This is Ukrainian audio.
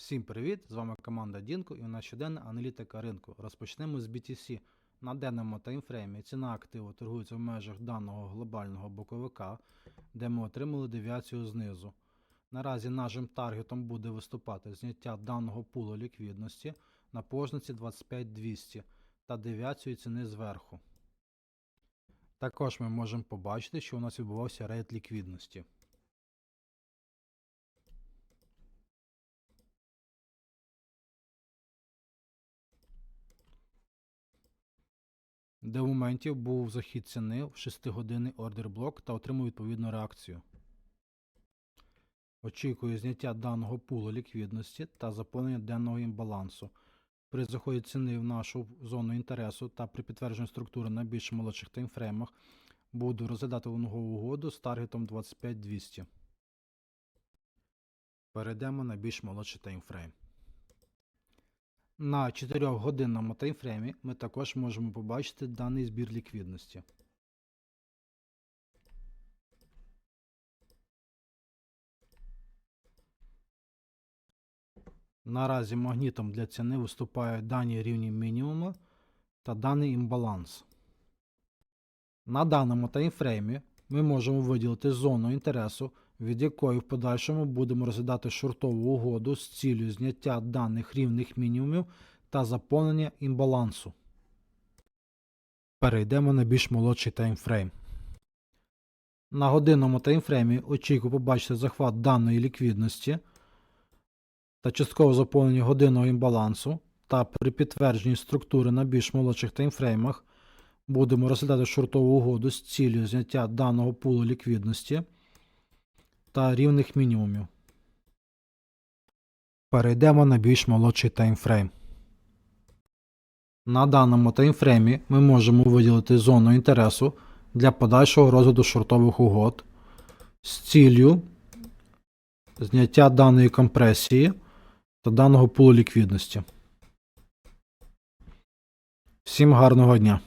Всім привіт! З вами команда Дінко і у нас щоденна аналітика ринку. Розпочнемо з BTC. На денному таймфреймі ціна активу торгується в межах даного глобального боковика, де ми отримали девіацію знизу. Наразі нашим таргетом буде виступати зняття даного пулу ліквідності на позначці 25200 та девіацію ціни зверху. Також ми можемо побачити, що у нас відбувався рейд ліквідності. Де в моменті був захід ціни в 6-годинний ордер блок та отримав відповідну реакцію. Очікую зняття даного пулу ліквідності та заповнення денного імбалансу. При заході ціни в нашу зону інтересу та при підтвердженні структури на більш молодших таймфреймах буду розглядати лонгову угоду з таргетом 25200. Перейдемо на більш молодший таймфрейм. На 4-годинному таймфреймі ми також можемо побачити даний збір ліквідності. Наразі магнітом для ціни виступають дані рівні мінімуму та даний імбаланс. На даному таймфреймі ми можемо виділити зону інтересу, від якої в подальшому будемо розглядати шортову угоду з цілею зняття даних рівних мінімумів та заповнення імбалансу. Перейдемо на більш молодший таймфрейм. На годинному таймфреймі очікую побачити захват даної ліквідності та частково заповнення годинного імбалансу та при підтвердженні структури на більш молодших таймфреймах будемо розглядати шортову угоду з цілею зняття даного пулу ліквідності та рівних мінімумів. Перейдемо на більш молодший таймфрейм. На даному таймфреймі ми можемо виділити зону інтересу для подальшого розгляду шортових угод з ціллю зняття даної компресії та даного пулу ліквідності. Всім гарного дня!